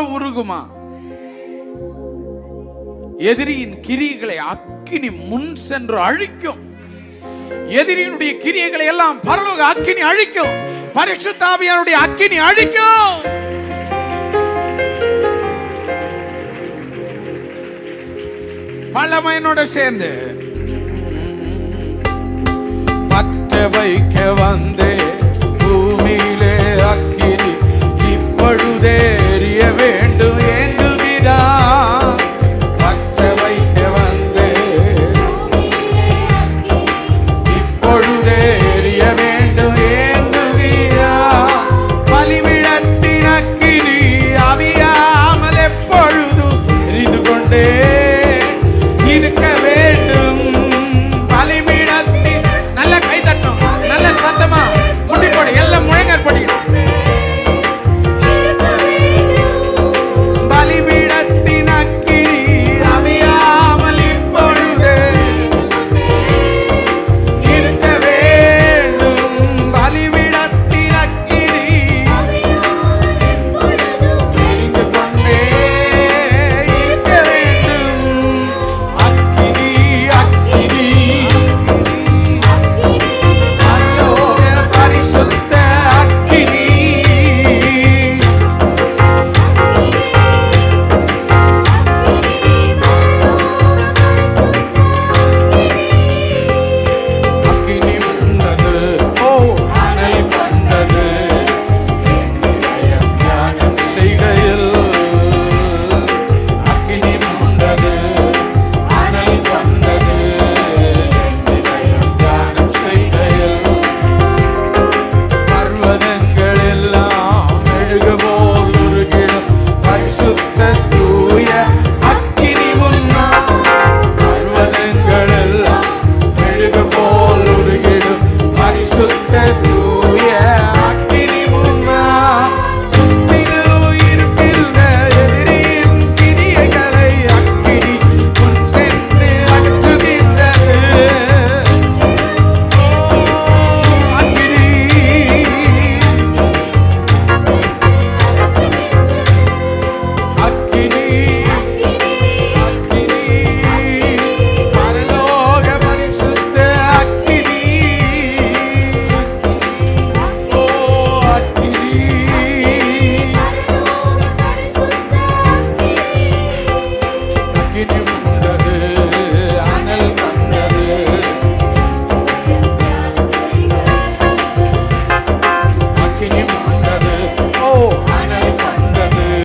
உருகுமா? எதிரியின் கிரியைகளை அக்கினி முன் சென்று அழிக்கும். எதிரியினுடைய கிரியைகளை எல்லாம் பரலோக அக்கினி அழிக்கும். பரிசுத்தாவியானுடைய அக்கினி அழிக்கும். பழமையனோட சேர்ந்து. பற்ற